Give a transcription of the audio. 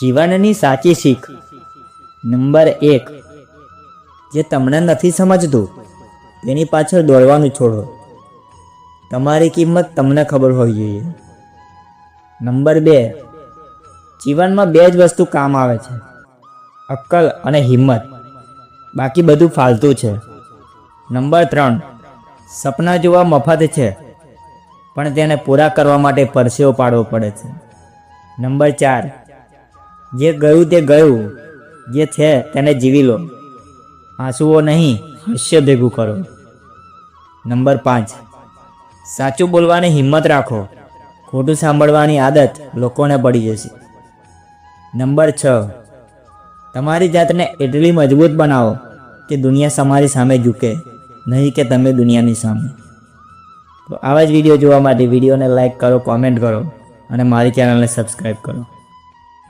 જીવનની સાચી શીખ. નંબર એક, જે તમને નથી સમજતું તેની પાછળ દોડવાનું છોડો. તમારી કિંમત તમને ખબર હોવી જોઈએ. નંબર બે, જીવનમાં બે જ વસ્તુ કામ આવે છે. અક્કલ અને હિંમત. બાકી બધું ફાલતું છે. નંબર ત્રણ, સપના જોવા મફત છે, પણ તેને પૂરા કરવા માટે પરસેવો પાડવો પડે છે. નંબર ચાર જે ગયું તે ગયું. જે છે તેને જીવી લો. આંસુઓ નહીં, હાસ્ય ભેગું કરો. નંબર પાંચ. સાચું બોલવાની હિંમત રાખો. ખોટું સાંભળવાની આદત લોકોને પડી જશે. નંબર છ. તમારી જાતને એટલી મજબૂત બનાવો કે દુનિયા તમારી સામે ઝૂકે, નહીં કે તમે દુનિયાની સામે. તો આવા જ વીડિયો જોવા માટે વિડીયોને લાઇક કરો કોમેન્ટ કરો અને મારી ચેનલને સબસ્ક્રાઈબ કરો.